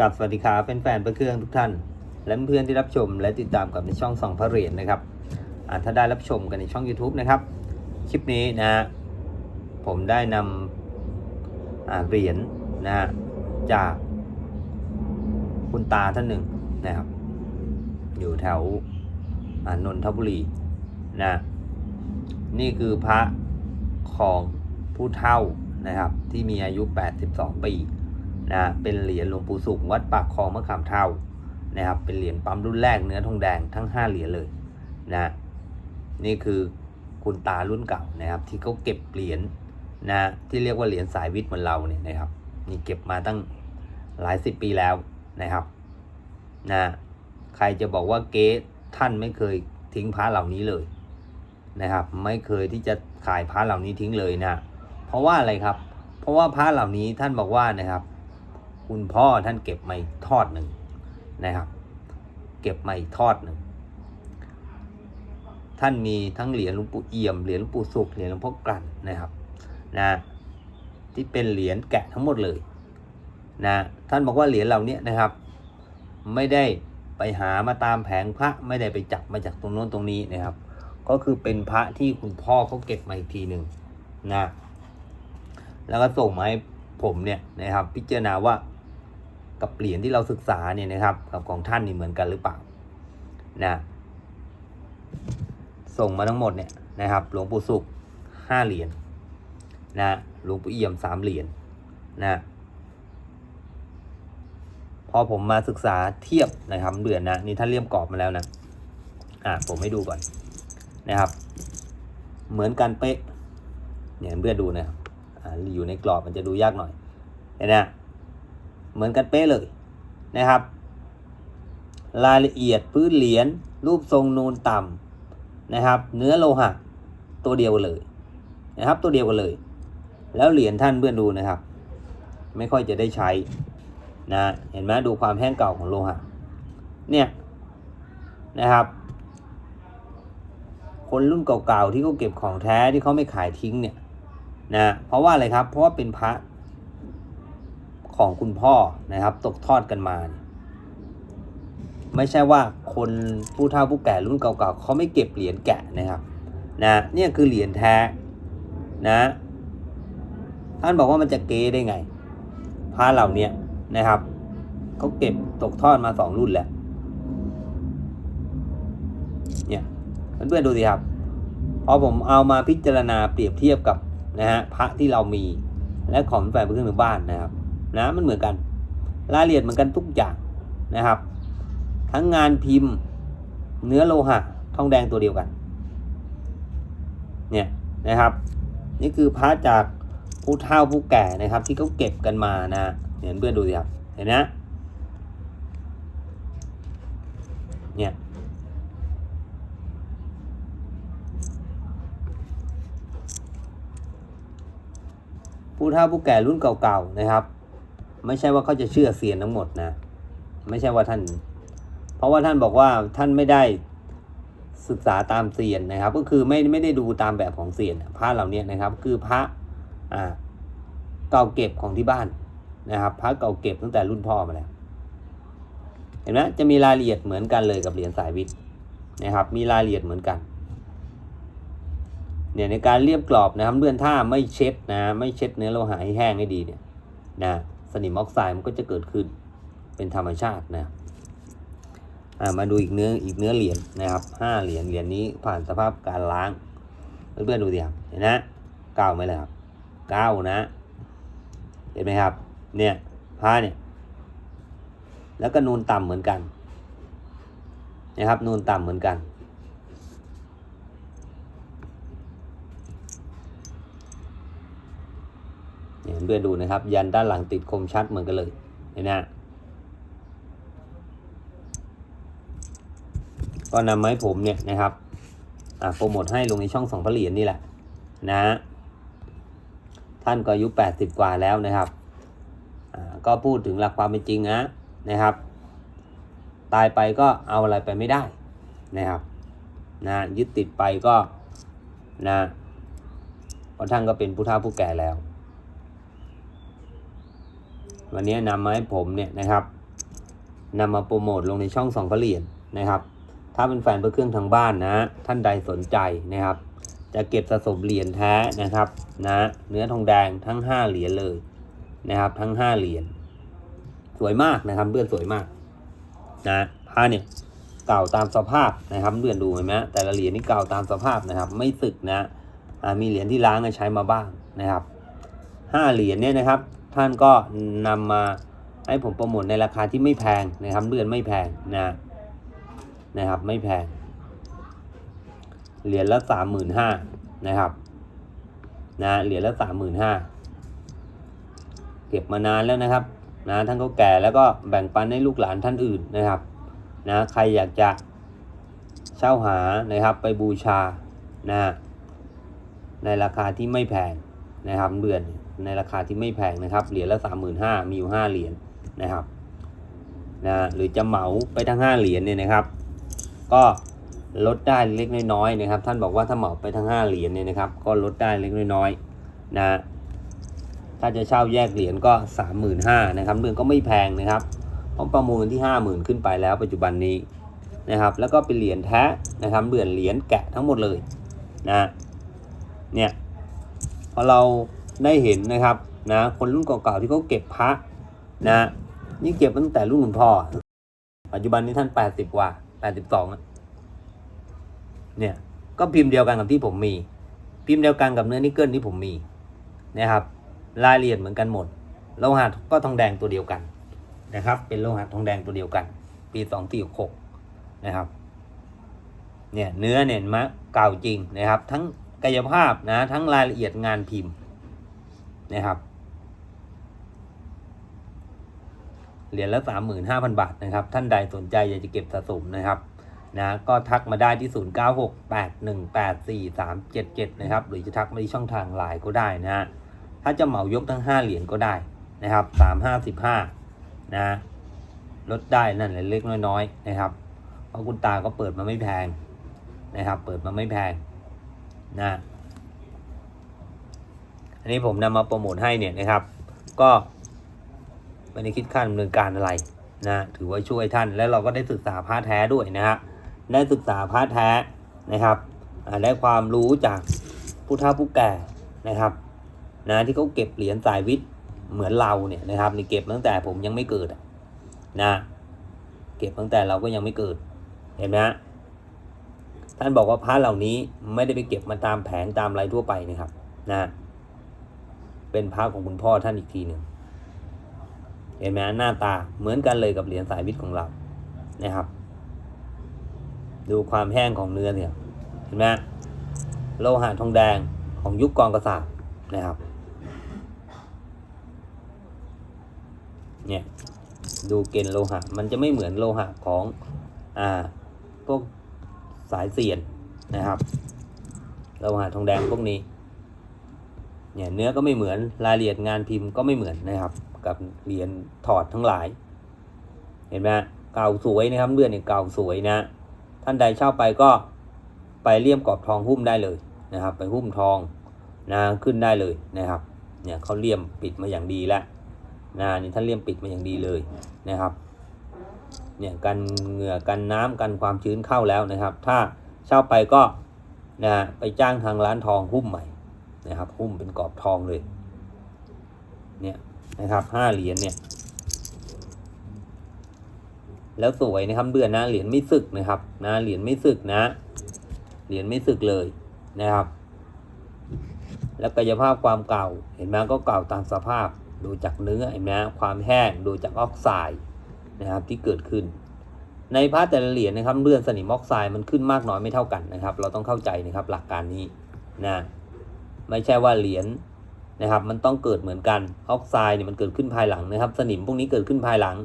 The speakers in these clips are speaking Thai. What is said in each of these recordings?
กับสวัสดีครับแฟนๆประเครื่องทุกท่าน และเพื่อนที่รับชมและติดตามกับในช่องสองพระเหรียญนะครับถ้าได้รับชมกันในช่อง YouTube นะครับ คลิปนี้นะฮะผมได้นำเหรียญนะฮะจากคุณตาท่านหนึ่งนะครับ อยู่แถวนนทบุรีนะนี่คือพระของผู้เฒ่านะครับ ที่มีอายุ 82 ปี นะเป็นเหรียญหลวงปู่สุขวัดปากคลองมะขามเท่านะครับเป็นเหรียญปั๊มรุ่นแรกเนื้อทองแดงทั้ง 5 เหรียญเลยนะนี่คือคุณตารุ่นเก่านะครับ ที่เขาเก็บเหรียญนะที่เรียกว่าเหรียญสายวิทย์เหมือนเราเนี่ยนะครับนี่เก็บมาตั้งหลายสิบปีแล้วนะครับนะใครจะบอกว่าเก๊ท่านไม่เคยทิ้งพระเหล่านี้เลยนะครับ ไม่เคยที่จะขายพระเหล่านี้ทิ้งเลยนะเพราะว่าอะไรครับ เพราะว่าพระเหล่านี้ท่านบอกว่านะครับ คุณพ่อท่านเก็บมาอีกทอดหนึ่งนะครับ เก็บมาอีกทอดหนึ่งท่านมีทั้งเหรียญหลวงปู่เอี่ยมเหรียญหลวงปู่สุขเหรียญหลวงพ่อกลั่นนะครับนะที่เป็นเหรียญแกะทั้งหมดเลยนะท่านบอกว่าเหรียญเหล่านี้นะครับ ไม่ได้ไปหามาตามแผงพระไม่ได้ไปจับมาจากตรงโน้นตรงนี้นะครับ ก็คือเป็นพระที่คุณพ่อเขาเก็บมาอีกทีหนึ่งนะแล้วก็ส่งมาให้ผมเนี่ยนะครับ พิจารณาว่า กับเหรียญที่เราศึกษาเนี่ยนะครับกับของท่านนี่เหมือนกันหรือเปล่านะส่งมาทั้งหมดเนี่ยนะครับ หลวงปู่สุขห้าเหรียญนะหลวงปู่เอี่ยมสามเหรียญนะพอผมมาศึกษาเทียบนะครับเดือนนะนี่ท่านเลี่ยมกรอบมาแล้วนะอะผมให้ดูก่อนนะครับ เหมือนกันเป๊ะเนี่ยเพื่อดูนะครับอ่าอยู่ในกรอบมันจะดูยากหน่อยเห็นนะ เหมือนกันเป๊ะเลยนะครับ รายละเอียดพื้นเหรียญรูปทรงนูนต่ำนะครับ เนื้อโลหะตัวเดียวกันเลยนะครับ ตัวเดียวกันเลย แล้วเหรียญท่านเพื่อนดูนะครับ ไม่ค่อยจะได้ใช้นะเห็นไหมดูความแห้งเก่าของโลหะเนี่ยนะครับ คนรุ่นเก่าๆที่เขาเก็บของแท้ที่เขาไม่ขายทิ้งเนี่ยนะเพราะว่าอะไรครับ เพราะว่าเป็นพระ ของคุณพ่อนะครับ ตกทอดกันมา ไม่ใช่ว่าคนผู้เฒ่าผู้แก่รุ่นเก่าๆเขาไม่เก็บเหรียญแกะนะครับนะเนี่ยคือเหรียญแท้นะท่านบอกว่ามันจะเก๊ได้ไงพระเหล่านี้นะครับเขาเก็บตกทอดมาสองรุ่นแล้วเนี่ยเพื่อนๆดูสิครับพอผมเอามาพิจารณาเปรียบเทียบกับนะฮะพระที่เรามีและของแฝงเพื่อนบ้านนะครับ นะมันเหมือนกัน รายละเอียดเหมือนกันทุกอย่างนะครับ ทั้งงานพิมพ์ เนื้อโลหะทองแดงตัวเดียวกันเนี่ยนะครับ นี่คือพระจากผู้เฒ่าผู้แก่นะครับ ที่เขาเก็บกันมานะเห็นเพื่อนดูสิครับเห็นนะเนี่ยผู้เฒ่าผู้แก่รุ่นเก่าๆนะครับ ไม่ใช่ว่าเขาจะเชื่อเสียนทั้งหมดนะ ไม่ใช่ว่าท่าน เพราะว่าท่านบอกว่าท่านไม่ได้ศึกษาตามเสียนนะครับ ก็คือไม่ไม่ได้ดูตามแบบของเสียนพระเหล่านี้นะครับ คือพระอ่าเก่าเก็บของที่บ้านนะครับ พระเก่าเก็บตั้งแต่รุ่นพ่อมาแล้วเห็นไหมจะมีรายละเอียดเหมือนกันเลยกับเหรียญสายวิทย์นะครับ มีรายละเอียดเหมือนกันเนี่ยในการเรียบกรอบนะครับเลื่อนถ้าไม่เช็ดนะไม่เช็ดเนื้อโลหะให้แห้งให้ดีเนี่ยนะ สนิมออกไซด์มันก็จะเกิดขึ้นเป็นธรรมชาตินะมาดูอีกเนื้ออีกเนื้อเหรียญนะครับห้าเหรียญเหรียญนี้ผ่านสภาพการล้างเพื่อนๆดูดิครับเห็นนะเก้าไหมล่ะครับเก้านะ เห็นไหมครับ เนี่ยผ้าเนี่ย แล้วก็นูนต่ำเหมือนกัน นะครับนูนต่ำเหมือนกัน เนี่ยเพื่อนดูนะครับ ยันด้านหลังติดคมชัดเหมือนกันเลยเห็นไหมก็นำไม้ผมเนี่ยนะครับอ่าโปรโมทให้ลงในช่องสองพระเหรียญนี่แหละนะท่านก็อายุแปดสิบกว่าแล้วนะครับก็พูดถึงหลักความเป็นจริงนะนะครับ ตายไปก็เอาอะไรไปไม่ได้นะครับนะยึดติดไปก็นะเพราะท่านก็เป็นผู้เฒ่าผู้แก่แล้ว วันนี้นำมาให้ผมเนี่ยนะครับนำมาโปรโมทลงในช่องสองพระเหรียญนะครับ ถ้าเป็นแฟนพระเครื่องทางบ้านนะ ท่านใดสนใจนะครับ จะเก็บสะสมเหรียญแท้นะครับนะเนื้อทองแดงทั้ง 5 เหรียญเลยนะครับ ทั้ง 5 เหรียญสวยมากนะครับเพื่อนสวยมากนะผ้าเนี่ยเก่าตามสภาพนะครับเพื่อนดูเห็นไหมแต่ละเหรียญนี่เก่าตามสภาพนะครับ ไม่สึกนะมีเหรียญที่ล้างใช้มาบ้างนะครับห้าเหรียญเนี่ยนะครับ ท่านก็นำมาให้ผมโปรโมทในราคาที่ไม่แพงนะครับเดือนไม่แพงนะนะครับไม่แพงเหรียญละสามหมื่นห้านะครับนะเหรียญละสามหมื่นห้าเก็บมานานแล้วนะครับนะท่านก็แก่แล้วก็แบ่งปันให้ลูกหลานท่านอื่นนะครับนะใครอยากจะเช่าหานะครับไปบูชานะในราคาที่ไม่แพงนะครับเดือน ในราคาที่ไม่แพงนะครับ เหรียญละสามหมื่นห้ามีอยู่ห้าเหรียญนะครับนะหรือจะเหมาไปทั้งห้าเหรียญเนี่ยนะครับ ก็ลดได้เล็กน้อยๆนะครับ ท่านบอกว่าถ้าเหมาไปทั้งห้าเหรียญเนี่ยนะครับ ก็ลดได้เล็กน้อยๆนะถ้าจะเช่าแยกเหรียญก็สามหมื่นห้านะครับเดือนก็ไม่แพงนะครับเพราะประมูลที่ห้าหมื่นขึ้นไปแล้วปัจจุบันนี้นะครับ แล้วก็เป็นเหรียญแท้นะครับเหรียญเหรียญแกะทั้งหมดเลยนะเนี่ยพอเรา ได้เห็นนะครับนะคนรุ่นเก่าๆที่เขาเก็บพระนะนี่เก็บตั้งแต่รุ่นคุณพ่อ ปัจจุบันนี้ท่านแปดสิบกว่าแปดสิบสองเนี่ยก็พิมพ์เดียวกันกับที่ผมมี พิมพ์เดียวกันกับเนื้อนิกเกิลที่ผมมีนะครับรายละเอียดเหมือนกันหมดโลหะก็ทองแดงตัวเดียวกันนะครับ เป็นโลหะทองแดงตัวเดียวกัน ปีสองสี่หกนะครับเนี่ยเนื้อเนี่ยมะเก่าจริงนะครับ ทั้งกายภาพนะทั้งรายละเอียดงานพิมพ์ นะครับ เหรียญละสามหมื่นห้าพันบาทนะครับ ท่านใดสนใจอยากจะเก็บสะสมนะครับนะก็ทักมาได้ที่ 0 9 6 8 1 8 4 3 7 7 นะครับ หรือจะทักมาที่ช่องทางไลน์ก็ได้นะฮะถ้าจะเหมายกทั้ง 5 เหรียญก็ได้นะครับ355นะลดได้นั่นแหละเล็กน้อยๆนะครับ เพราะคุณตาก็เปิดมาไม่แพงนะครับ เปิดมาไม่แพงนะ อันนี้ผมนำมาโปรโมทให้เนี่ยนะครับ ก็ไม่ได้คิดค่าดำเนินการอะไรนะถือว่าช่วยท่านแล้วเราก็ได้ศึกษาพระแท้ด้วยนะฮะได้ศึกษาพระแท้นะครับได้ความรู้จากผู้เฒ่าผู้แก่นะครับนะที่เขาเก็บเหรียญสายวิทย์เหมือนเราเนี่ยนะครับนี่เก็บตั้งแต่ผมยังไม่เกิดนะเก็บตั้งแต่เราก็ยังไม่เกิดเห็นไหมฮะท่านบอกว่าพระเหล่านี้ไม่ได้ไปเก็บมาตามแผงตามอะไรทั่วไปนะครับนะ เป็นพระของคุณพ่อท่านอีกทีหนึ่งเห็นไหมหน้าตาเหมือนกันเลยกับเหรียญสายวิทย์ของเรานะครับ ดูความแห้งของเนื้อเนี่ยเห็นไหมโลหะทองแดงของยุคกองกระสาบนะครับเนี่ยดูเกณฑ์โลหะ มันจะไม่เหมือนโลหะของอ่าพวกสายเสียนนะครับโลหะทองแดงพวกนี้ เนี่ยเนื้อก็ไม่เหมือนรายละเอียดงานพิมพ์ก็ไม่เหมือนนะครับ กับเหรียญถอดทั้งหลาย เห็นไหมเก่าสวยนะครับเลื่อนเนี่ยเก่าสวยนะ ท่านใดเช่าไปก็ไปเลี่ยมกรอบทองหุ้มได้เลยนะครับ ไปหุ้มทองนะขึ้นได้เลยนะครับ เนี่ยเขาเลี่ยมปิดมาอย่างดีแล้วนะนี่ท่านเลี่ยมปิดมาอย่างดีเลยนะครับเนี่ยกันเหงื่อกันน้ำกันความชื้นเข้าแล้วนะครับ ถ้าเช่าไปก็นะไปจ้างทางร้านทองหุ้มใหม่ นะครับหุ้มเป็นกรอบทองเลยเนี่ยนะครับห้าเหรียญเนี่ยแล้วสวยนะครับเดือนนะเหรียญไม่สึกนะครับนะเหรียญไม่สึกนะ เหรียญไม่สึกเลยนะครับ แล้วกายภาพความเก่าเห็นไหมก็เก่าตามสภาพดูจากเนื้อเห็นไหมความแห้งดูจากออกไซด์นะครับที่เกิดขึ้น ในพระแต่ละเหรียญนะครับเลื่อนสนิมออกไซด์มันขึ้นมากน้อยไม่เท่ากันนะครับ เราต้องเข้าใจนะครับหลักการนี้นะ ไม่ใช่ว่าเหรียญนะครับ มันต้องเกิดเหมือนกันออกไซด์เนี่ยมันเกิดขึ้นภายหลังนะครับ สนิมพวกนี้เกิดขึ้นภายหลัง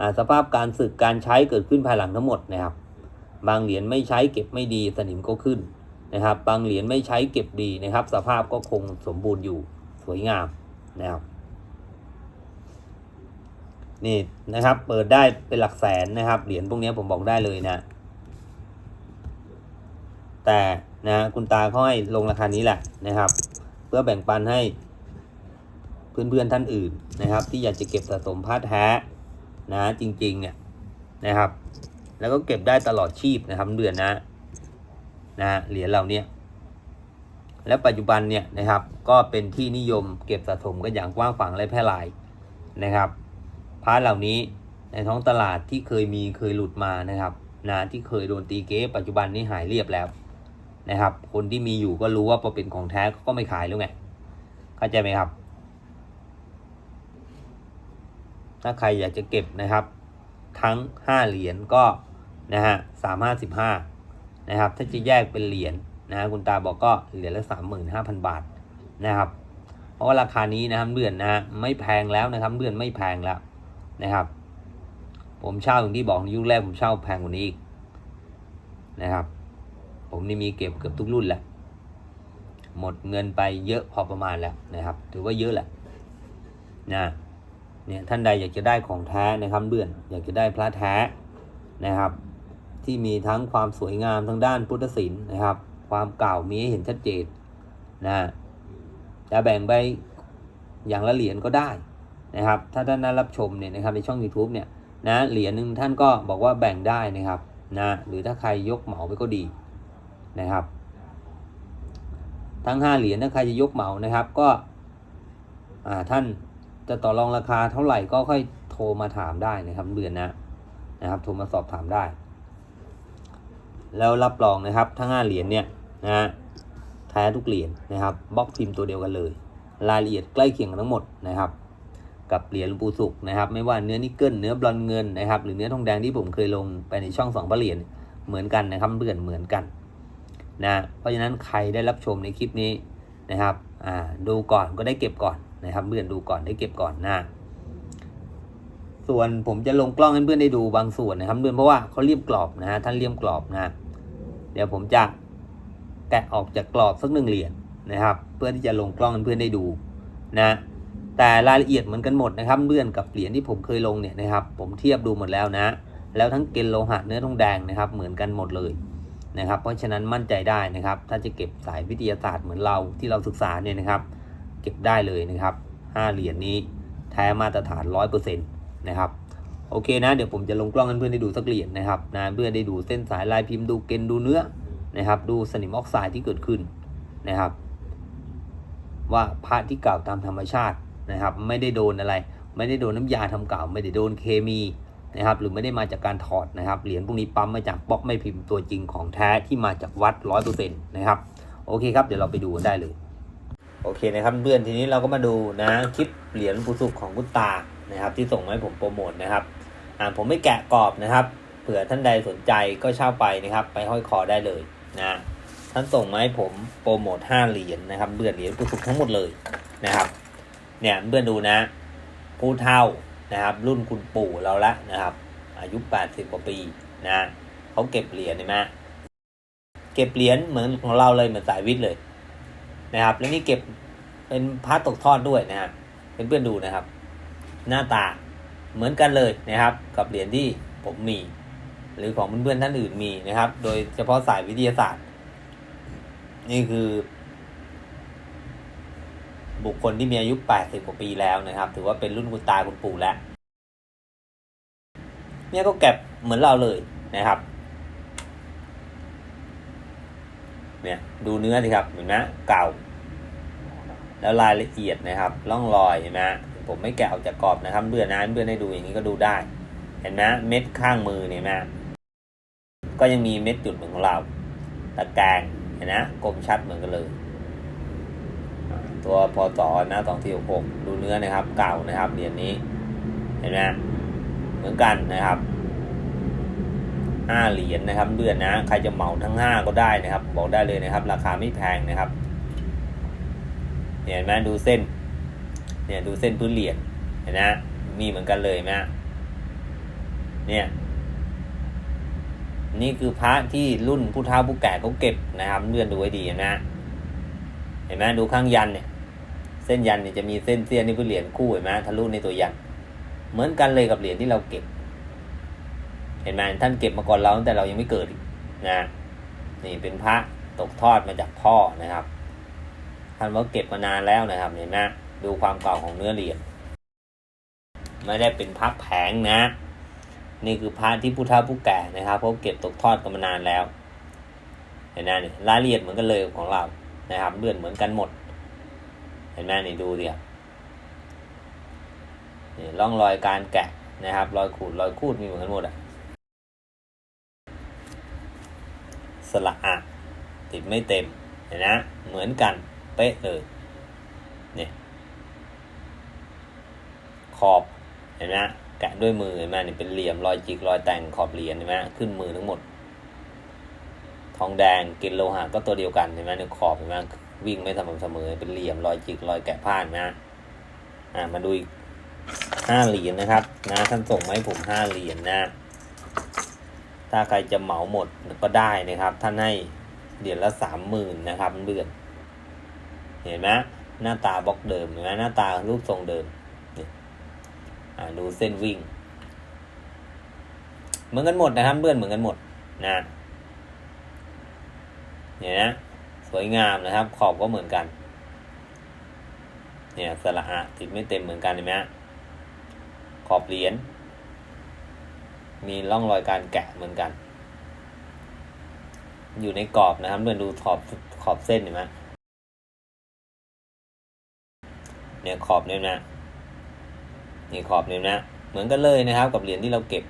อ่าสภาพการสึกการใช้เกิดขึ้นภายหลังทั้งหมดนะครับ บางเหรียญไม่ใช้เก็บไม่ดีสนิมก็ขึ้นนะครับ บางเหรียญไม่ใช้เก็บดีนะครับ สภาพก็คงสมบูรณ์อยู่สวยงามนะครับนี่นะครับ เปิดได้เป็นหลักแสนนะครับ เหรียญพวกนี้ผมบอกได้เลยนะ แต่นะคุณตาเขาให้ลงราคานี้แหละนะครับ เพื่อแบ่งปันให้เพื่อนๆท่านอื่นนะครับ ที่อยากจะเก็บสะสมผ้าแท้นะจริงๆเนี่ยนะครับ แล้วก็เก็บได้ตลอดชีพนะครับเดือนนะนะเหรียญเหล่าเนี้ยและปัจจุบันเนี่ยนะครับ ก็เป็นที่นิยมเก็บสะสมกันอย่างกว้างขวางและแพร่หลายนะครับพระเหล่านี้ในท้องตลาดที่เคยมีเคยหลุดมานะครับนะที่เคยโดนตีเก๊ปัจจุบันนี้หายเรียบแล้ว นะครับ คนที่มีอยู่ก็รู้ว่าพอเป็นของแท้ก็ไม่ขายแล้วไง เข้าใจไหมครับ ถ้าใครอยากจะเก็บนะครับ ทั้ง 5 เหรียญก็นะฮะสามห้าสิบห้านะครับ ถ้าจะแยกเป็นเหรียญนะฮะคุณตาบอกก็เหรียญละสามหมื่นห้าพันบาทนะครับ เพราะว่าราคานี้นะครับเดือนนะฮะไม่แพงแล้วนะครับเดือนไม่แพงแล้วนะครับ ผมเช่าอย่างที่บอกในยุคแรกผมเช่าแพงกว่านี้อีกนะครับ ผมนี่มีเก็บเกือบทุกรุ่นแล้ว หมดเงินไปเยอะพอประมาณแล้วนะครับ ถือว่าเยอะแหละนะเนี่ยท่านใดอยากจะได้ของแท้นะครับเดือนอยากจะได้พระแท้นะครับ ที่มีทั้งความสวยงามทางด้านพุทธศิลป์นะครับ ความเก่ามีให้เห็นชัดเจนนะจะแบ่งไปอย่างละเหรียญก็ได้นะครับ ถ้าท่านได้รับชมเนี่ยนะครับในช่อง YouTube เนี่ยนะเหรียญหนึ่งท่านก็บอกว่าแบ่งได้นะครับนะหรือถ้าใครยกเหมาไปก็ดี นะครับ ทั้ง 5 เหรียญถ้าใครจะยกเหมานะครับก็ท่านจะต่อรองราคาเท่าไหร่ก็ค่อยโทรมาถามได้นะครับเดือนนะนะครับโทรมาสอบถามได้ แล้วรับรองนะครับทั้งห้าเหรียญเนี่ยนะฮะแท้ทุกเหรียญนะครับบล็อกพิมพ์ตัวเดียวกันเลย รายละเอียดใกล้เคียงกันทั้งหมดนะครับ กับเหรียญหลวงปู่สุขนะครับ ไม่ว่าเนื้อนิกเกิลเนื้อบลอนเงินนะครับ หรือเนื้อทองแดงที่ผมเคยลงไปในช่องสองพระเหรียญเหมือนกันนะครับเพื่อนเหมือนกัน นะเพราะฉะนั้นใครได้รับชมในคลิปนี้นะครับอ่าดูก่อนก็ได้เก็บก่อนนะครับเพื่อนดูก่อนได้เก็บก่อนนะส่วนผมจะลงกล้องให้เพื่อนได้ดูบางส่วนนะครับเพื่อนเพราะว่าเขาเลี่ยมกรอบนะฮะท่านเลี่ยมกรอบนะเดี๋ยวผมจะแกะออกจากกรอบสักหนึ่งเหรียญนะครับ เพื่อที่จะลงกล้องให้เพื่อนได้ดูนะแต่รายละเอียดเหมือนกันหมดนะครับเพื่อนกับเหรียญที่ผมเคยลงเนี่ยนะครับ ผมเทียบดูหมดแล้วนะ แล้วทั้งเกณฑ์โลหะเนื้อทองแดงนะครับ เหมือนกันหมดเลย นะครับ เพราะฉะนั้นมั่นใจได้นะครับ ถ้าจะเก็บสายวิทยาศาสตร์เหมือนเราที่เราศึกษาเนี่ยนะครับ เก็บได้เลยนะครับ 5 เหรียญนี้แท้มาตรฐาน 100%นะครับโอเคนะ เดี๋ยวผมจะลงกล้องให้เพื่อนได้ดูสักเหรียญนะครับนะเพื่อนได้ดูเส้นสายลายพิมพ์ดูเกณฑ์ดูเนื้อนะครับ ดูสนิมออกไซด์ที่เกิดขึ้นนะครับ ว่าพระที่เก่าตามธรรมชาตินะครับ ไม่ได้โดนอะไร ไม่ได้โดนน้ำยาทำเก่า ไม่ได้โดนเคมี นะครับ หรือไม่ได้มาจากการถอดนะครับ เหรียญพวกนี้ปั๊มมาจากบล็อกไม่พิมพ์ตัวจริงของแท้ที่มาจากวัดร้อยเปอร์เซ็นต์นะครับ โอเคครับ เดี๋ยวเราไปดูกันได้เลย โอเคนะครับเพื่อนทีนี้เราก็มาดูนะคลิปเหรียญปุสุกของคุณตานะครับ ที่ส่งมาให้ผมโปรโมทนะครับอ่าผมไม่แกะกรอบนะครับเผื่อท่านใดสนใจก็เช่าไปนะครับ ไปห้อยคอได้เลยนะท่านส่งมาให้ผมโปรโมท5เหรียญนะครับเบื่อเหรียญปุสุกทั้งหมดเลยนะครับ เนี่ยเพื่อนดูนะผู้เท่า นะครับ รุ่นคุณปู่เราละนะครับ อายุ 80 กว่าปีนะเขาเก็บเหรียญเห็นไหมเก็บเหรียญเหมือนของเราเลยเหมือนสายวิทย์เลยนะครับ แล้วนี่เก็บเป็นพร์ตกทอดด้วยนะฮะเพื่อนๆดูนะครับ หน้าตาเหมือนกันเลยนะครับ กับเหรียญที่ผมมี หรือของเพื่อนๆท่านอื่นมีนะครับ โดยเฉพาะสายวิทยาศาสตร์ นี่คือ บุคคลที่มีอายุ 80 กว่าปีแล้วนะครับ ถือว่าเป็นรุ่นคุณตาคุณปู่แล้วเนี่ยก็เก็บเหมือนเราเลยนะครับ เนี่ยดูเนื้อสิครับเห็นไหมเก่า แล้วรายละเอียดนะครับร่องรอยเห็นไหมผมไม่แกะออกจากกรอบนะครับเบื่อนะเบื่อให้ดูอย่างนี้ก็ดูได้ เห็นไหมเม็ดข้างมือเนี่ยนะก็ยังมีเม็ดจุดเหมือนของเราตะแกรงเห็นนะกลมชัดเหมือนกันเลย ตัวพอต่อนะสองที่หกดูเนื้อนะครับ เก่านะครับเหรียญนี้ เห็นไหมเหมือนกันนะครับห้าเหรียญนะครับเดือนนะ ใครจะเหมาทั้งห้าก็ได้นะครับ บอกได้เลยนะครับ ราคาไม่แพงนะครับเห็นไหมดูเส้น เนี่ยดูเส้นพื้นเหรียญเห็นนะมีเหมือนกันเลยนะเนี่ยนี่คือพระที่รุ่นผู้เฒ่าผู้แก่เขาเก็บนะครับเลื่อนดูไว้ดีนะ เห็นไหมดูข้างยันเนี่ย เส้นยันเนี่ยจะมีเส้นเสี้ยนนี่เป็นเหรียญคู่เห็นไหมทะลุในตัวยัน เหมือนกันเลยกับเหรียญที่เราเก็บ เห็นไหมท่านเก็บมาก่อนเราตั้งแต่เรายังไม่เกิดนะนี่เป็นพระตกทอดมาจากพ่อนะครับ ท่านว่าเก็บมานานแล้วนะครับเห็นไหมดูความเก่าของเนื้อเหรียญไม่ได้เป็นพระแผงนะ นี่คือพระที่ผู้เฒ่าผู้แก่นะครับเพราะเก็บตกทอดกันมานานแล้วเห็นไหมนี่รายละเอียดเหมือนกันเลยของเรานะครับเลื่อนเหมือนกันหมด เห็นไหมนี่ดูเดิครับนี่ร่องรอยการแกะนะครับ รอยขูดรอยคูดมีเหมือนกันหมดอะสละอะติดไม่เต็มเห็นนะเหมือนกันเป๊ะเลยเนี่ยขอบเห็นไหมแกะด้วยมือเห็นไหมนี่เป็นเหลี่ยมรอยจิกรอยแต่งขอบเหรียญเห็นไหมขึ้นมือทั้งหมด ทองแดงกินโลหะก็ตัวเดียวกันเห็นไหมในขอบเห็นไหม วิ่งไม่สม่ำเสมอ เป็นเหลี่ยมรอยจิกรอยแกะผ้าเห็นไหมอ่ามาดูอีกห้าเหรียญนะครับ นะท่านส่งมาให้ผมห้าเหรียญนะ ถ้าใครจะเหมาหมดก็ได้นะครับ ท่านให้เหรียญละสามหมื่นนะครับเดือนเห็นไหมหน้าตาบล็อกเดิมเห็นไหมหน้าตารูปทรงเดิมอ่าดูเส้นวิ่ง เหมือนกันหมดนะครับเพื่อนเหมือนกันหมดนะเนี่ยนะ วยงามนะครับ ขอบก็เหมือนกัน เนี่ยสระอะติดไม่เต็มเหมือนกันเห็นไหมขอบเหรียญมีร่องรอยการแกะเหมือนกัน อยู่ในกรอบนะครับเพื่อนดูขอบขอบเส้นเห็นไหมเนี่ยขอบเนี่ยนะนี่ขอบเนี่ยนะ เหมือนกันเลยนะครับ กับเหรียญที่เราเก็บ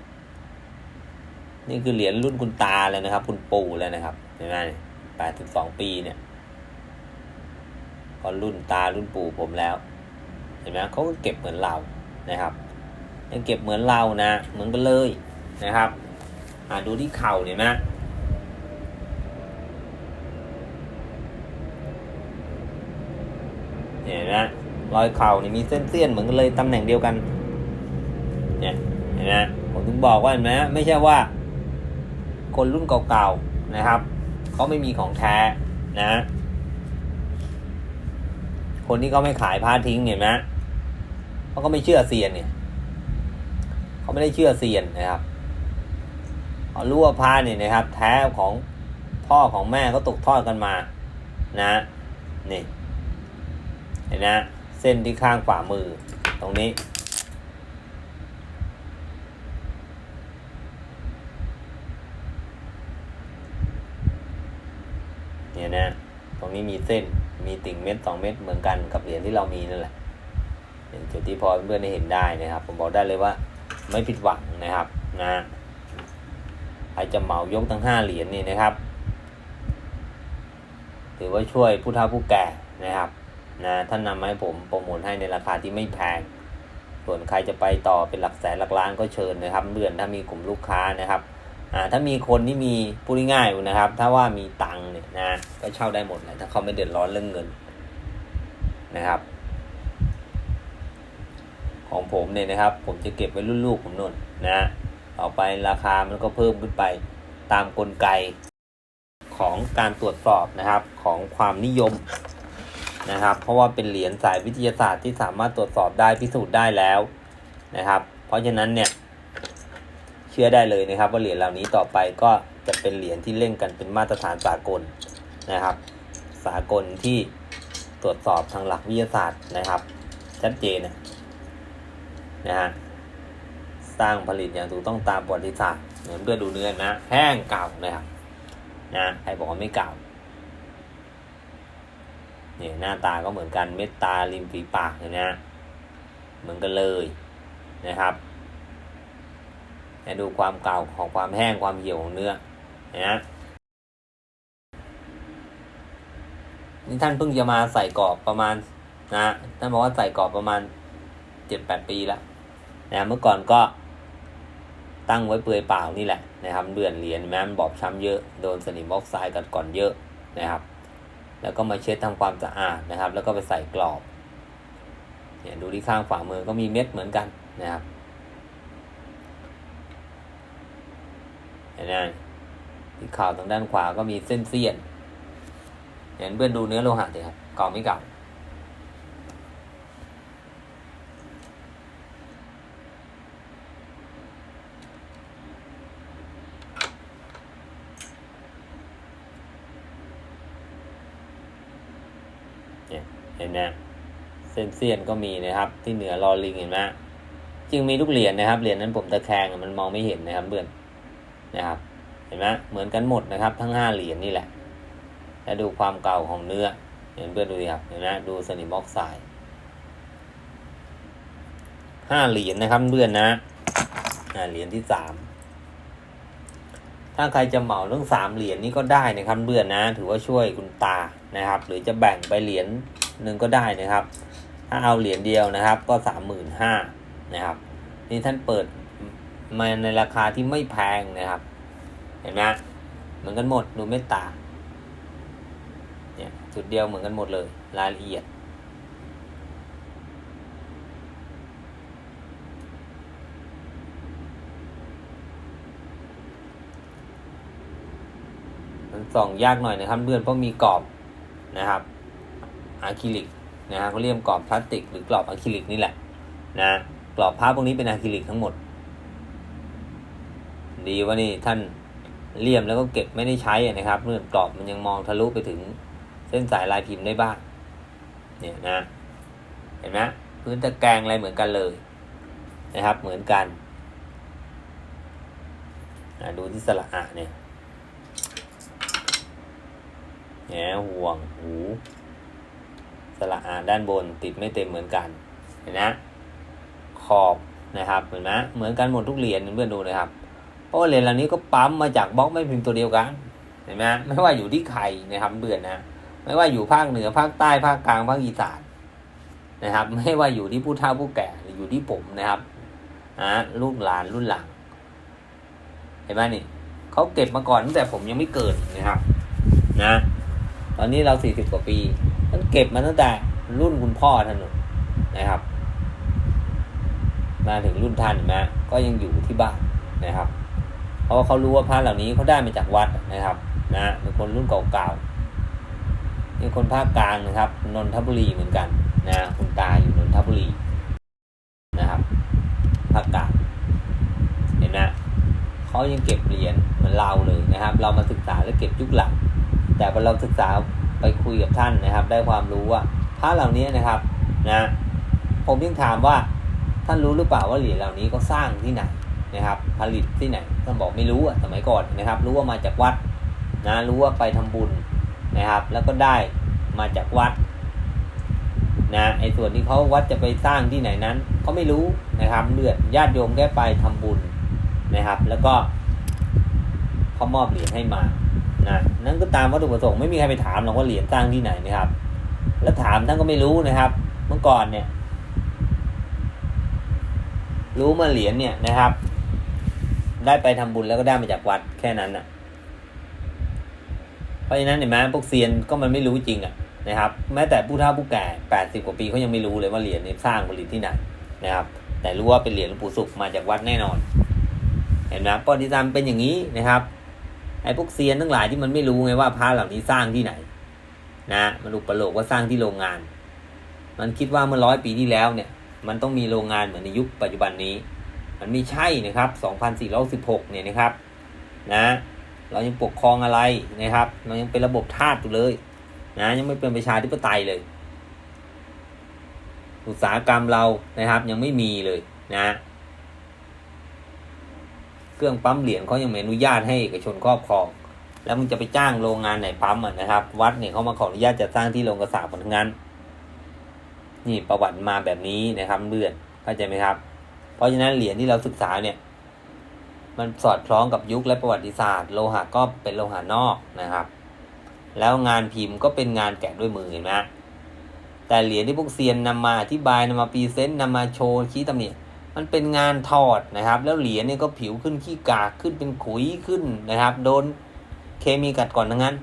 นี่คือเหรียญรุ่นคุณตาเลยนะครับ คุณปู่เลยนะครับเห็นไหม แปดถึงสองปีเนี่ยก็รุ่นตารุ่นปู่ผมแล้ว เห็นไหมเขาก็เก็บเหมือนเรานะครับยังเก็บเหมือนเรานะ เหมือนกันเลยนะครับอ่าดูที่เข่าเนี่ยนะเห็นไหมรอยเข่านี่มีเส้นเสี้ยนเหมือนกันเลยตำแหน่งเดียวกัน เนี่ยเห็นไหมผมถึงบอกว่าเห็นไหมไม่ใช่ว่า คนรุ่นเก่าๆนะครับ เขาไม่มีของแท้นะ คนที่เขาไม่ขายผ้าทิ้งเนี่ยนะเขาก็ไม่เชื่อเซียนเนี่ยเขาไม่ได้เชื่อเซียนนะครับเขารู้ว่าผ้าเนี่ยนะครับ แท้ของพ่อของแม่ก็ตกทอดกันมา นะนี่เห็นนะ เส้นที่ข้างฝ่ามือตรงนี้ เนี่ยนะ ตรงนี้มีเส้น มีติ่งเม็ดสองเม็ดเหมือนกันกับเหรียญที่เรามีนั่นแหละเป็นจุดที่พอเพื่อนได้เห็นได้นะครับ ผมบอกได้เลยว่า ไม่ผิดหวังนะครับนะใครจะเหมายกทั้งห้าเหรียญนี่นะครับ ถือว่าช่วยผู้เฒ่าผู้แก่นะครับนะท่านนำมาให้ผมโปรโมทให้ในราคาที่ไม่แพง ส่วนใครจะไปต่อเป็นหลักแสนหลักล้านก็เชิญนะครับเดือนถ้ามีกลุ่มลูกค้านะครับ อ่าถ้ามีคนที่มีพูดง่ายๆนะครับ ถ้าว่ามีตังค์เนี่ยนะก็เช่าได้หมดเลยถ้าเขาไม่เดือดร้อนเรื่องเงินนะครับ ของผมเนี่ยนะครับ ผมจะเก็บไว้รุ่นลูกผมนุ่นนะต่อไปราคามันก็เพิ่มขึ้นไปตามกลไกของการตรวจสอบนะครับของความนิยมนะครับ เพราะว่าเป็นเหรียญสายวิทยาศาสตร์ที่สามารถตรวจสอบได้พิสูจน์ได้แล้วนะครับ เพราะฉะนั้นเนี่ย เชื่อได้เลยนะครับ ว่าเหรียญเหล่านี้ต่อไปก็จะเป็นเหรียญที่เล่นกันเป็นมาตรฐานสากลนะครับ สากลที่ตรวจสอบทางหลักวิทยาศาสตร์นะครับ ชัดเจนนะนะฮะสร้างผลิตอย่างถูกต้องตามประวัติศาสตร์เหมือนเพื่อดูเนื้อนะแห้งเก่านะครับนะใครบอกว่าไม่เก่าเนี่ยหน้าตาก็เหมือนกันเม็ดตาริมฝีปากเห็นไหมเหมือนกันเลยนะครับ ดูความเก่าของความแห้งความเหี่ยวของเนื้อนะนี่ท่านเพิ่งจะมาใส่กรอบประมาณนะท่านบอกว่าใส่กรอบประมาณเจ็ดแปดปีแล้วนะเมื่อก่อนก็ตั้งไว้เปลือยเปล่านี่แหละนะครับเบื่อนเหรียญแม้มันบอบช้ำเยอะโดนสนิมออกไซด์กัดก่อนเยอะนะครับ แล้วก็มาเช็ดทำความสะอาดนะครับ แล้วก็ไปใส่กรอบเนี่ยดูที่ข้างฝ่ามือก็มีเม็ดเหมือนกันนะครับ เห็นไหมที่ข่าวทางด้านขวาก็มีเส้นเสี้ยน เห็นเพื่อนดูเนื้อโลหะดิครับเก่าไม่เก่าเนี่ยเห็นไหมเส้นเสี้ยนก็มีนะครับ ที่เหนือรอลิงเห็นไหมจึงมีลูกเหรียญนะครับเหรียญนั้นผมตะแคงมันมองไม่เห็นนะครับเพื่อน นะครับ เห็นไหมเหมือนกันหมดนะครับ ทั้งห้าเหรียญนี่แหละ และดูความเก่าของเนื้อ เห็นเพื่อนดูดิครับ เห็นไหมดูสนิมออกไซด์ห้าเหรียญนะครับเพื่อนนะอ่าเหรียญที่สามถ้าใครจะเหมาเรื่องสามเหรียญนี้ก็ได้นะครับเพื่อนนะ ถือว่าช่วยคุณตานะครับ หรือจะแบ่งไปเหรียญหนึ่งก็ได้นะครับ ถ้าเอาเหรียญเดียวนะครับ ก็สามหมื่นห้านะครับ นี่ท่านเปิด มาในราคาที่ไม่แพงนะครับ เห็นไหมเหมือนกันหมดดูเมตตาเนี่ยจุดเดียวเหมือนกันหมดเลย รายละเอียด มันส่องยากหน่อยนะครับเพื่อนเพราะมีกรอบนะครับอะคริลิกนะฮะเขาเรียกกรอบพลาสติกหรือกรอบอะคริลิกนี่แหละนะกรอบผ้าพวกนี้เป็นอะคริลิกทั้งหมด ดีว่านี่ท่านเลี่ยมแล้วก็เก็บไม่ได้ใช้อะนะครับเมื่อกรอบมันยังมองทะลุไปถึงเส้นสายลายพิมพ์ได้บ้างเนี่ยนะ เห็นไหมพื้นตะแกรงอะไรเหมือนกันเลยนะครับ เหมือนกันดูที่สระอะเนี่ยแหนห่วงหูสระอาด้านบนติดไม่เต็มเหมือนกันเห็นนะ ขอบนะครับเห็นไหมเหมือนกันหมดทุกเหรียญเพื่อนดูนะครับ ราะเหรียญเหล่านี้ก็ปั๊มมาจากบล็อกไม่พิมพ์ตัวเดียวกันเห็นไหมไม่ว่าอยู่ที่ใครนะครับเบื่อนนะไม่ว่าอยู่ภาคเหนือภาคใต้ภาคกลางภาคอีสานนะครับ ไม่ว่าอยู่ที่ผู้เฒ่าผู้แก่หรืออยู่ที่ผมนะครับอ่าลูกหลานรุ่นหลัง เห็นไหมนี่เขาเก็บมาก่อนตั้งแต่ผมยังไม่เกิดนะครับ นะ ตอนนี้เราสี่สิบกว่าปีท่านเก็บมาตั้งแต่รุ่นคุณพ่อท่านนู่นนะครับ มาถึงรุ่นท่านนะก็ยังอยู่ที่บ้านนะครับ เพราะเขารู้ว่าพระเหล่านี้เขาได้มาจากวัดนะครับ นะเป็นคนรุ่นเก่าๆเป็นคนภาคกลางนะครับนนทบุรีเหมือนกันนะคุณตาอยู่นนทบุรีนะครับภาคกลางเห็นไหมเขายังเก็บเหรียญเหมือนเราเลยนะครับ เรามาศึกษาและเก็บยุคหลัง แต่พอเราศึกษาไปคุยกับท่านนะครับ ได้ความรู้ว่าพระเหล่านี้นะครับ นะ ผมยังถามว่าท่านรู้หรือเปล่าว่าเหรียญเหล่านี้ก็สร้างที่ไหน นะครับ ผลิตที่ไหนท่านบอกไม่รู้อะสมัยก่อนนะครับ รู้ว่ามาจากวัดนะรู้ว่าไปทำบุญนะครับ แล้วก็ได้มาจากวัดนะไอ้ส่วนที่เขาวัดจะไปสร้างที่ไหนนั้นเขาไม่รู้นะครับเลือดญาติโยมแค่ไปทำบุญนะครับ แล้วก็เขามอบเหรียญให้มานะนั่นก็ตามวัตถุประสงค์ไม่มีใครไปถามหรอกว่าเหรียญสร้างที่ไหนนะครับ แล้วถามท่านก็ไม่รู้นะครับ เมื่อก่อนเนี่ย รู้มาเหรียญเนี่ยนะครับ ได้ไปทำบุญแล้วก็ได้มาจากวัดแค่นั้นน่ะ เพราะฉะนั้นเห็นไหมพวกเซียนก็มันไม่รู้จริงอะนะครับ แม้แต่ผู้เฒ่าผู้แก่แปดสิบกว่าปีเขายังไม่รู้เลยว่าเหรียญนี้สร้างผลิตที่ไหนนะครับ แต่รู้ว่าเป็นเหรียญหลวงปู่สุขมาจากวัดแน่นอน เห็นไหมประวัติศาสตร์เป็นอย่างนี้นะครับไอ้พวกเซียนทั้งหลายที่มันไม่รู้ไงว่าพระเหล่านี้สร้างที่ไหน นะมันอุปโลกว่าสร้างที่โรงงาน มันคิดว่าเมื่อร้อยปีที่แล้วเนี่ย มันต้องมีโรงงานเหมือนในยุคปัจจุบันนี้ มันไม่ใช่นะครับ2416เนี่ยนะครับนะเรายังปกครองอะไรนะครับ เรายังเป็นระบบทาสอยู่เลยนะยังไม่เป็นประชาธิปไตยเลย อุตสาหกรรมเรานะครับ ยังไม่มีเลยนะ เครื่องปั๊มเหรียญเขายังไม่อนุญาตให้เอกชนครอบครอง แล้วมึงจะไปจ้างโรงงานไหนปั๊มอะนะครับ วัดเนี่ยเขามาขออนุญาตจะสร้างที่โรงกระสาบหมดทั้งนั้น นี่ประวัติมาแบบนี้นะครับเบื่อนเข้าใจไหมครับ เพราะฉะนั้นเหรียญที่เราศึกษาเนี่ย มันสอดคล้องกับยุคและประวัติศาสตร์ โลหะก็เป็นโลหะนอกนะครับ แล้วงานพิมพ์ก็เป็นงานแกะด้วยมือเห็นไหมแต่เหรียญที่พวกเซียนนำมาอธิบายนำมาพรีเซนต์นำมาโชว์ชี้ตำหนิมันเป็นงานถอดนะครับ แล้วเหรียญเนี่ยก็ผิวขึ้นขี้กากขึ้นเป็นขุยขึ้นนะครับ โดนเคมีกัดก่อนทั้งนั้น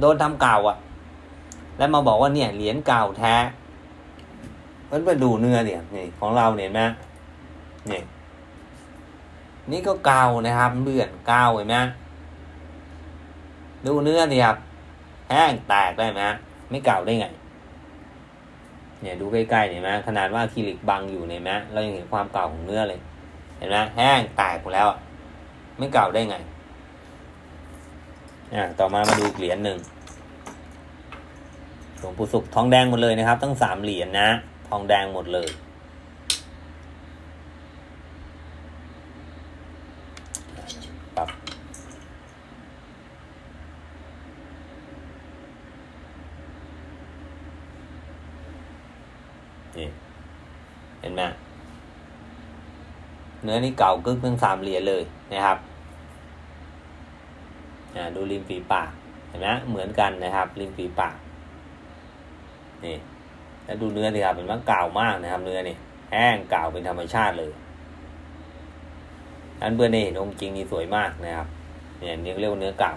โดนทำเก่าอะ แล้วมาบอกว่าเนี่ยเหรียญเก่าแท้เพื่อนไปดูเนื้อเนี่ยนี่ของเราเนี่ยเห็นไหม นี่นี่ก็เก่านะครับเบื่อนเก่าเห็นไหมดูเนื้อสิครับแห้งแตกได้ไหมไม่เก่าได้ไง เนี่ยดูใกล้ๆเห็นไหมขนาดว่าอะคริกบังอยู่เห็นไหมเรายังเห็นความเก่าของเนื้อเลย เห็นไหมแห้งแตกหมดแล้ว ไม่เก่าได้ไงอ่าต่อมามาดูเหรียญหนึ่งหลวงปู่สุขทองแดงหมดเลยนะครับตั้งสามเหรียญนะ ทองแดงหมดเลย เห็นไหมเนื้อนี่เก่ากึกทั้งสามเหรียญเลยนะครับอ่าดูริมฝีปากเห็นไหมเหมือนกันนะครับ ริมฝีปากนี่แล้วดูเนื้อสิครับเห็นไหมเก่ามากนะครับ เนื้อนี่แห้งเก่าเป็นธรรมชาติเลยอันเบื่อนี่เห็นองค์จริงนี่สวยมากนะครับเนี่ยนี่เรียกว่าเนื้อเก่า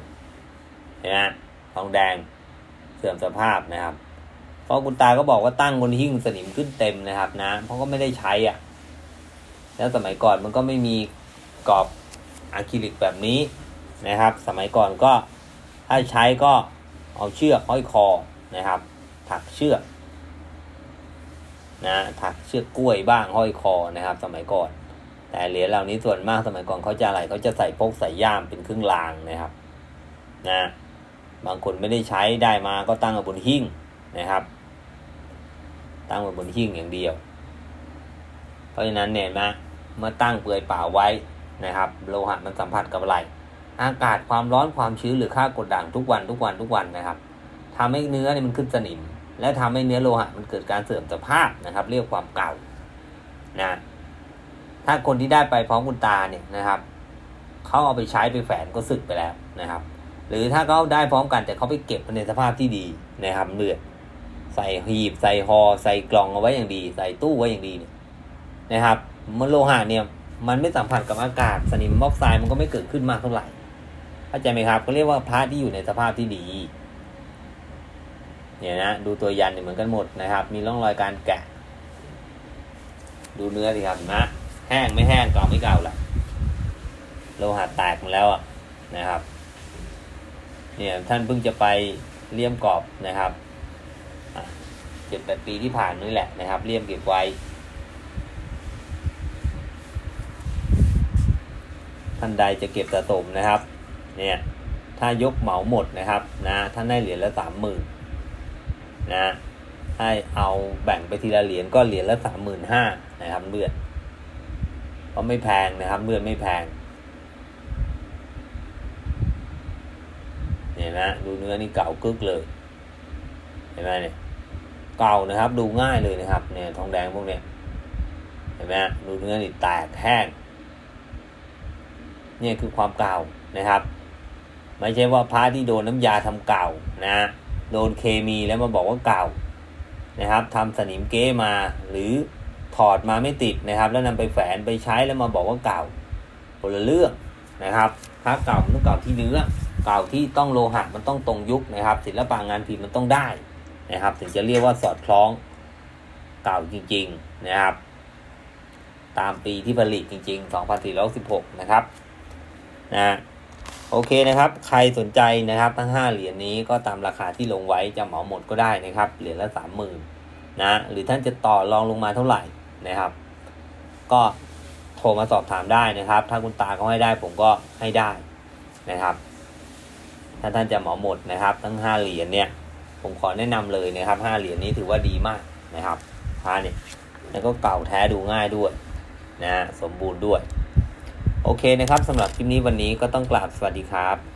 เห็นไหมทองแดงเสื่อมสภาพนะครับ เพราะคุณตาก็บอกว่าตั้งบนหิ้งสนิมขึ้นเต็มนะครับนะเพราะก็ไม่ได้ใช้อะ แล้วสมัยก่อนมันก็ไม่มีกรอบอะคริลิกแบบนี้นะครับ สมัยก่อนก็ถ้าใช้ก็เอาเชือกห้อยคอนะครับ ถักเชือกนะถักเชือกกล้วยบ้างห้อยคอนะครับ สมัยก่อน แต่เหรียญเหล่านี้ส่วนมากสมัยก่อนเขาจะอะไรเขาจะใส่พกใส่ย่ามเป็นเครื่องรางนะครับนะบางคนไม่ได้ใช้ได้มาก็ตั้งเอาบนหิ้งนะครับ ตั้งไว้บนหิ้งอย่างเดียว เพราะฉะนั้นเนี่ยนะเมื่อตั้งเปลือยเปล่าไว้นะครับ โลหะมันสัมผัสกับอะไร อากาศความร้อนความชื้นหรือค่ากดด่างทุกวันทุกวันทุกวันนะครับทำให้เนื้อเนี่ยมันขึ้นสนิม และทำให้เนื้อโลหะมันเกิดการเสื่อมสภาพนะครับ เรียกความเก่านะถ้าคนที่ได้ไปพร้อมคุณตาเนี่ยนะครับเขาเอาไปใช้ไปแฝนก็สึกไปแล้วนะครับ หรือถ้าเขาได้พร้อมกันแต่เขาไปเก็บในสภาพที่ดีนะครับเลือด ใส่หีบใส่หอใส่กล่องเอาไว้อย่างดี ใส่ตู้ไว้อย่างดีเนี่ยนะครับเมื่อโลหะเนี่ยมันไม่สัมผัสกับอากาศสนิมมอกไซด์มันก็ไม่เกิดขึ้นมากเท่าไหร่เข้าใจไหมครับก็เรียกว่าพระที่อยู่ในสภาพที่ดีเนี่ยนะดูตัวยันเนี่ยเหมือนกันหมดนะครับ มีร่องรอยการแกะ ดูเนื้อสิครับนะแห้งไม่แห้งเก่าไม่เก่าล่ะโลหะแตกมาแล้วอะนะครับ เนี่ยท่านเพิ่งจะไปเลี่ยมกรอบนะครับ เจ็ดแปดปีที่ผ่านนี่แหละนะครับเลี่ยมเก็บไว้ ท่านใดจะเก็บสะสมนะครับ เนี่ย ถ้ายกเหมาหมดนะครับ นะ ท่านได้เหรียญละสามหมื่นนะ ให้เอาแบ่งไปทีละเหรียญก็เหรียญละสามหมื่นห้านะครับเลือดเพราะไม่แพงนะครับเลือดไม่แพงเนี่ยนะดูเนื้อนี่เก่ากึกเลย เห็นไหมเนี่ย เก่านะครับ ดูง่ายเลยนะครับ เนี่ยทองแดงพวกเนี้ยเห็นไหมดูเนื้อนี่แตกแห้งเนี่ยคือความเก่านะครับ ไม่ใช่ว่าพระที่โดนน้ำยาทำเก่านะโดนเคมีแล้วมาบอกว่าเก่านะครับทำสนิมเก้มาหรือถอดมาไม่ติดนะครับ แล้วนำไปแฝนไปใช้แล้วมาบอกว่าเก่าคนละเรื่องนะครับพระเก่ามันต้องเก่าที่เนื้อเก่าที่ต้องโลหะมันต้องตรงยุคนะครับ ศิลปะงานพิมพ์มันต้องได้ นะครับ ถึงจะเรียกว่าสอดคล้องเก่าจริง ๆนะครับ ตามปีที่ผลิตจริง ๆ 2416 นะครับนะโอเคนะครับ ใครสนใจนะครับทั้ง 5 เหรียญนี้ก็ตามราคาที่ลงไว้จะเหมาหมดก็ได้นะครับ เหรียญละ 30,000นะหรือท่านจะต่อรองลงมาเท่าไหร่นะครับ ก็โทรมาสอบถามได้นะครับ ถ้าคุณตาเขาให้ได้ผมก็ให้ได้นะครับ ถ้าท่านจะเหมาหมดนะครับ ทั้ง 5 เหรียญเนี่ย ผมขอแนะนำเลยนะครับห้าเหรียญนี้ถือว่าดีมากนะครับพระเนี่ยแล้วก็เก่าแท้ดูง่ายด้วยนะสมบูรณ์ด้วย โอเคนะครับสำหรับคลิปนี้วันนี้ก็ต้องกราบสวัสดีครับ